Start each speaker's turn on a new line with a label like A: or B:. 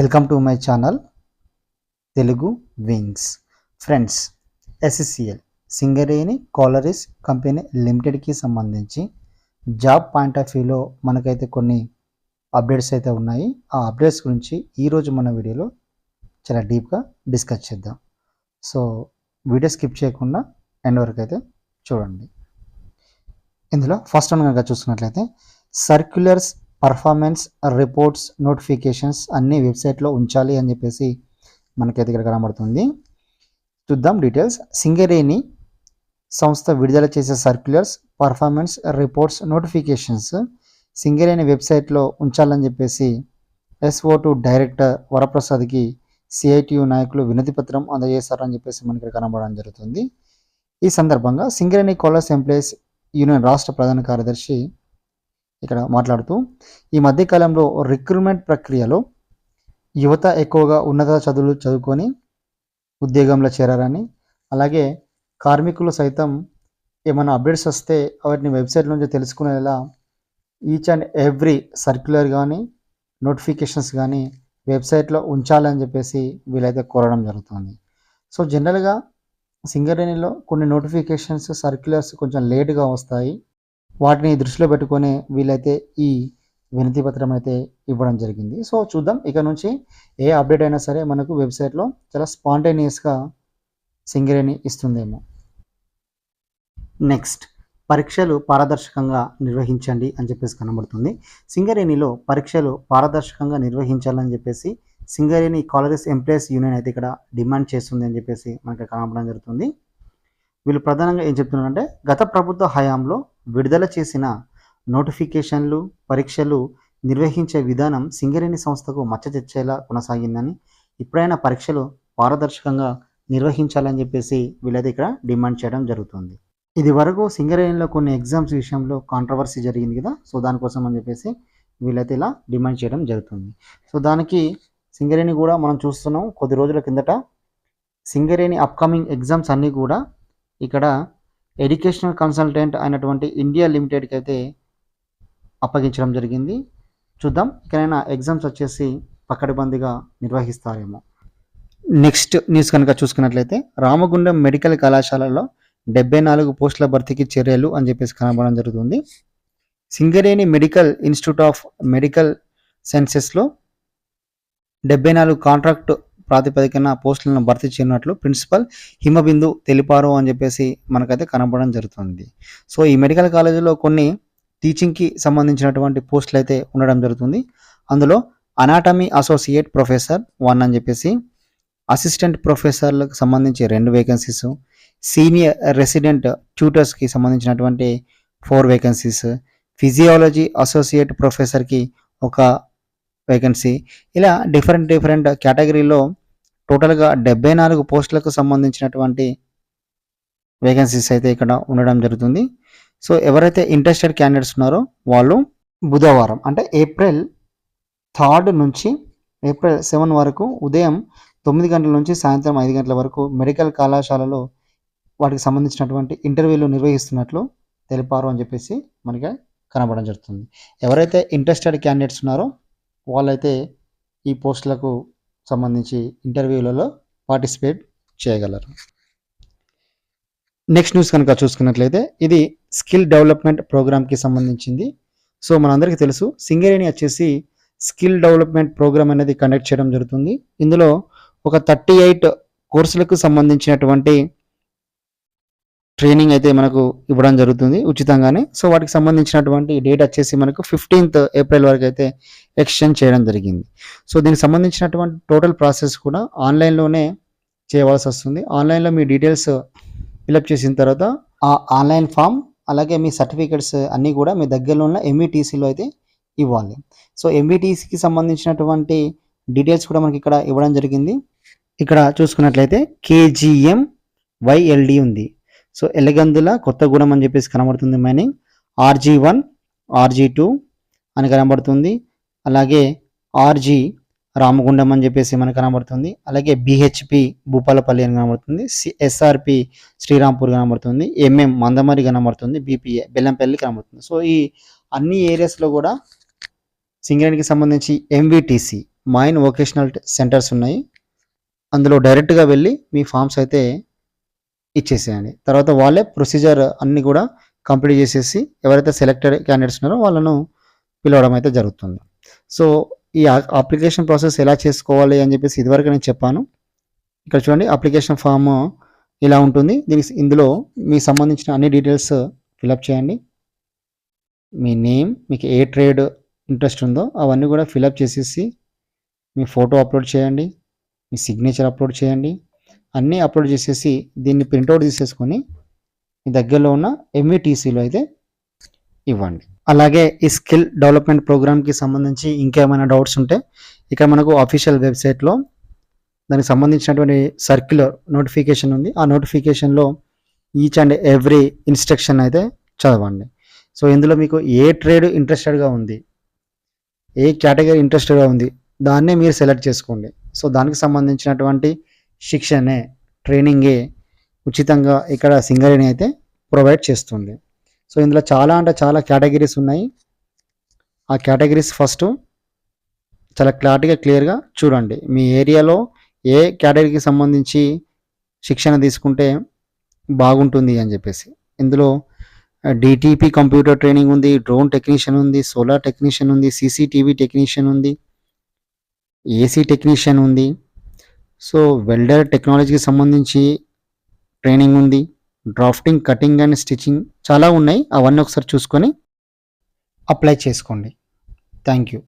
A: Welcome to my channel Telugu Wings. Friends SSCL Singareni collieries company లిమిటెడ్కి సంబంధించి job point of వ్యూలో మనకైతే కొన్ని అప్డేట్స్ అయితే ఉన్నాయి. ఆ అప్డేట్స్ గురించి ఈరోజు మన వీడియోలో చాలా డీప్గా డిస్కస్ చేద్దాం. సో వీడియో స్కిప్ చేయకుండా ఎండ్ వరకు అయితే చూడండి. ఇందులో ఫస్ట్ వన్ కనుక చూసుకున్నట్లయితే సర్క్యులర్స్ పర్ఫార్మెన్స్ రిపోర్ట్స్ నోటిఫికేషన్స్ అన్ని వెబ్సైట్లో ఉంచాలి అని చెప్పేసి మనకైతే ఇక్కడ కనబడుతుంది. చూద్దాం డీటెయిల్స్. సింగరేణి సంస్థ విడుదల చేసే circulars performance reports notifications Singareni వెబ్సైట్లో ఉంచాలని చెప్పేసి ఎస్ఓటు డైరెక్టర్ వరప్రసాద్కి సిఐటియు నాయకులు వినతి పత్రం అందజేశారని చెప్పేసి మనకి ఇక్కడ కనబడడం జరుగుతుంది. ఈ సందర్భంగా సింగరేణి కాలర్స్ ఎంప్లాయీస్ యూనియన్ రాష్ట్ర ప్రధాన కార్యదర్శి ఇక్కడ మాట్లాడుతూ ఈ మధ్యకాలంలో రిక్రూట్మెంట్ ప్రక్రియలో యువత ఎక్కువగా ఉన్నత చదువులు చదువుకొని ఉద్యోగంలో చేరారని అలాగే కార్మికులు సైతం ఏమైనా అప్డేట్స్ వస్తే వాటిని వెబ్సైట్ నుంచి తెలుసుకునేలా ఈచ్ అండ్ ఎవ్రీ సర్క్యులర్ కానీ నోటిఫికేషన్స్ కానీ వెబ్సైట్లో ఉంచాలని చెప్పేసి వీళ్ళైతే కోరడం జరుగుతుంది. సో జనరల్గా సింగరేణిలో కొన్ని నోటిఫికేషన్స్ సర్క్యులర్స్ కొంచెం లేట్గా వస్తాయి. వాటిని దృష్టిలో పెట్టుకొని వీళ్ళైతే ఈ వినతి పత్రం అయితే ఇవ్వడం జరిగింది. సో చూద్దాం. ఇక నుంచి ఏ అప్డేట్ అయినా సరే మనకు వెబ్సైట్లో చాలా స్పాంటేనియస్గా సింగరేణి ఇస్తుందేమో. నెక్స్ట్ పరీక్షలు పారదర్శకంగా నిర్వహించండి అని చెప్పేసి కనబడుతుంది. సింగరేణిలో పరీక్షలు పారదర్శకంగా నిర్వహించాలని చెప్పేసి సింగరేణి కాలేజెస్ ఎంప్లాయీస్ యూనియన్ అయితే ఇక్కడ డిమాండ్ చేస్తుంది అని చెప్పేసి మనకి కనబడడం జరుగుతుంది. వీళ్ళు ప్రధానంగా ఏం చెప్తున్నారంటే గత ప్రభుత్వ హయాంలో విడుదల చేసిన నోటిఫికేషన్లు పరీక్షలు నిర్వహించే విధానం సింగరేణి సంస్థకు మచ్చ తెచ్చేలా కొనసాగిందని ఇప్పుడైనా పరీక్షలు పారదర్శకంగా నిర్వహించాలని చెప్పేసి వీళ్ళైతే ఇక్కడ డిమాండ్ చేయడం జరుగుతుంది. ఇది వరకు సింగరేణిలో కొన్ని ఎగ్జామ్స్ విషయంలో కాంట్రవర్సీ జరిగింది కదా సో దానికోసం అని చెప్పేసి వీళ్ళైతే ఇలా డిమాండ్ చేయడం జరుగుతుంది. సో దానికి సింగరేణి కూడా మనం చూస్తున్నాం కొద్ది రోజుల కిందట సింగరేణి అప్కమింగ్ ఎగ్జామ్స్ అన్నీ కూడా ఇక్కడ ఎడ్యుకేషనల్ కన్సల్టెంట్ అయినటువంటి ఇండియా లిమిటెడ్కి అయితే అప్పగించడం జరిగింది. చూద్దాం ఇకనైనా ఎగ్జామ్స్ వచ్చేసి పకడ్బందీగా నిర్వహిస్తారేమో. నెక్స్ట్ న్యూస్ కనుక చూసుకున్నట్లయితే రామగుండం మెడికల్ కళాశాలలో డెబ్బై నాలుగు పోస్టుల భర్తీకి చర్యలు అని చెప్పేసి కనబడడం జరుగుతుంది. Singareni medical institute of medical సైన్సెస్లో డెబ్బై నాలుగు కాంట్రాక్ట్ ప్రాతిపదికన పోస్టులను భర్తీ చేయనున్నట్లు ప్రిన్సిపల్ హిమబిందు తెలిపారు అని చెప్పేసి మనకైతే కనపడడం జరుగుతుంది. సో ఈ మెడికల్ కాలేజీలో కొన్ని టీచింగ్కి సంబంధించినటువంటి పోస్టులు అయితే ఉండడం జరుగుతుంది. అందులో అనాటమీ అసోసియేట్ ప్రొఫెసర్ వన్ అని చెప్పేసి అసిస్టెంట్ ప్రొఫెసర్లకు సంబంధించి రెండు వేకెన్సీస్ సీనియర్ రెసిడెంట్ ట్యూటర్స్కి సంబంధించినటువంటి ఫోర్ వేకెన్సీస్ ఫిజియాలజీ అసోసియేట్ ప్రొఫెసర్కి ఒక వేకెన్సీ ఇలా డిఫరెంట్ డిఫరెంట్ కేటగిరీలో టోటల్గా డెబ్బై నాలుగు పోస్టులకు సంబంధించినటువంటి వేకెన్సీస్ అయితే ఇక్కడ ఉండడం జరుగుతుంది. సో ఎవరైతే ఇంట్రెస్టెడ్ క్యాండిడేట్స్ ఉన్నారో వాళ్ళు బుధవారం అంటే ఏప్రిల్ థర్డ్ నుంచి ఏప్రిల్ సెవెన్ వరకు ఉదయం తొమ్మిది గంటల నుంచి సాయంత్రం ఐదు గంటల వరకు మెడికల్ కళాశాలలో వాటికి సంబంధించినటువంటి ఇంటర్వ్యూలు నిర్వహిస్తున్నట్లు తెలిపారు అని చెప్పేసి మనకి కనబడడం జరుగుతుంది. ఎవరైతే ఇంట్రెస్టెడ్ క్యాండిడేట్స్ ఉన్నారో వాళ్ళైతే ఈ పోస్టులకు సంబంధించి ఇంటర్వ్యూలలో పార్టిసిపేట్ చేయగలరు. నెక్స్ట్ న్యూస్ కనుక చూసుకున్నట్లయితే ఇది స్కిల్ డెవలప్మెంట్ ప్రోగ్రామ్కి సంబంధించింది. సో మనందరికీ తెలుసు సింగరేణి వచ్చేసి స్కిల్ డెవలప్మెంట్ ప్రోగ్రామ్ అనేది కండక్ట్ చేయడం జరుగుతుంది. ఇందులో ఒక థర్టీ ఎయిట్ కోర్సులకు సంబంధించినటువంటి ట్రైనింగ్ అయితే మనకు ఇవ్వడం జరుగుతుంది ఉచితంగానే. సో వాటికి సంబంధించినటువంటి డేట్ వచ్చేసి మనకు ఫిఫ్టీన్త్ ఏప్రిల్ వరకు అయితే ఎక్స్చేంజ్ చేయడం జరిగింది. సో దీనికి సంబంధించినటువంటి టోటల్ ప్రాసెస్ కూడా ఆన్లైన్లోనే చేయవలసి వస్తుంది. ఆన్లైన్లో మీ డీటెయిల్స్ ఫిలప్ చేసిన తర్వాత ఆ ఆన్లైన్ ఫామ్ అలాగే మీ సర్టిఫికెట్స్ అన్నీ కూడా మీ దగ్గరలో ఉన్న ఎంఈటీసీలో అయితే ఇవ్వాలి. సో ఎంఈటీసీకి సంబంధించినటువంటి డీటెయిల్స్ కూడా మనకి ఇక్కడ ఇవ్వడం జరిగింది. ఇక్కడ చూసుకున్నట్లయితే కేజీఎం వైఎల్డి ఉంది. సో ఎలగందుల కొత్తగూడెం అని చెప్పేసి కనబడుతుంది mining. RG one RG two అని కనబడుతుంది. అలాగే ఆర్జీ రామగుండం అని చెప్పేసి మనకు కనబడుతుంది. అలాగే బిహెచ్పి భూపాలపల్లి అని కనబడుతుంది. ఎస్ఆర్పి శ్రీరాంపూర్ కనబడుతుంది. ఎంఎం మందమరి కనబడుతుంది. బీపీఏ బెల్లంపల్లి కనబడుతుంది. సో ఈ అన్ని ఏరియాస్లో కూడా సింగరేణికి సంబంధించి ఎంవిటిసి మైన్ వొకేషనల్ సెంటర్స్ ఉన్నాయి. అందులో డైరెక్ట్గా వెళ్ళి మీ ఫామ్స్ అయితే ఇచ్చేసేయండి. తర్వాత వాళ్ళే ప్రొసీజర్ అన్నీ కూడా కంప్లీట్ చేసేసి ఎవరైతే సెలెక్టెడ్ క్యాండిడేట్స్ ఉన్నారో వాళ్ళను పిలవడం అయితే జరుగుతుంది. సో ఈ అప్లికేషన్ ప్రాసెస్ ఎలా చేసుకోవాలి అని చెప్పేసి ఇదివరకు నేను చెప్పాను. ఇక్కడ చూడండి అప్లికేషన్ ఫామ్ ఇలా ఉంటుంది. దీనికి ఇందులో మీకు సంబంధించిన అన్ని డీటెయిల్స్ ఫిలప్ చేయండి. మీ నేమ్ మీకు ఏ ట్రేడ్ ఇంట్రెస్ట్ ఉందో అవన్నీ కూడా ఫిలప్ చేసేసి మీ ఫోటో అప్లోడ్ చేయండి. మీ సిగ్నేచర్ అప్లోడ్ చేయండి. అన్నీ అప్లోడ్ చేసేసి దీన్ని ప్రింట్అవుట్ తీసేసుకొని మీ దగ్గరలో ఉన్న ఎంవిటీసీలో అయితే ఇవ్వండి. అలాగే ఈ స్కిల్ డెవలప్మెంట్ ప్రోగ్రామ్కి సంబంధించి ఇంకేమైనా డౌట్స్ ఉంటే ఇక్కడ మనకు అఫీషియల్ వెబ్సైట్లో దానికి సంబంధించినటువంటి సర్క్యులర్ నోటిఫికేషన్ ఉంది. ఆ నోటిఫికేషన్లో ఈచ్ అండ్ ఎవ్రీ ఇన్స్ట్రక్షన్ అయితే చదవండి. సో ఇందులో మీకు ఏ ట్రేడ్ ఇంట్రెస్టెడ్గా ఉంది ఏ కేటగిరీ ఇంట్రెస్టెడ్గా ఉంది దాన్నే మీరు సెలెక్ట్ చేసుకోండి. సో దానికి సంబంధించినటువంటి శిక్షణే ట్రైనింగే ఉచితంగా ఇక్కడ సింగరేణి అయితే ప్రొవైడ్ చేస్తుంది. సో ఇందులో చాలా అంటే చాలా కేటగిరీస్ ఉన్నాయి. ఆ కేటగిరీస్ ఫస్ట్ చాలా క్లారిటీగా క్లియర్గా చూడండి. మీ ఏరియాలో ఏ కేటగిరీకి సంబంధించి శిక్షణ తీసుకుంటే బాగుంటుంది అని చెప్పేసి. ఇందులో డిటిపి కంప్యూటర్ ట్రైనింగ్ ఉంది డ్రోన్ టెక్నీషియన్ ఉంది సోలార్ టెక్నీషియన్ ఉంది సీసీటీవీ టెక్నీషియన్ ఉంది ఏసీ టెక్నీషియన్ ఉంది. సో వెల్డర్ టెక్నాలజీకి సంబంధించి ట్రైనింగ్ ఉంది డ్రాఫ్టింగ్ కటింగ్ అండ్ స్టిచ్చింగ్ చాలా ఉన్నాయి. అవన్నీ ఒకసారి చూసుకొని అప్లై చేసుకోండి. Thank you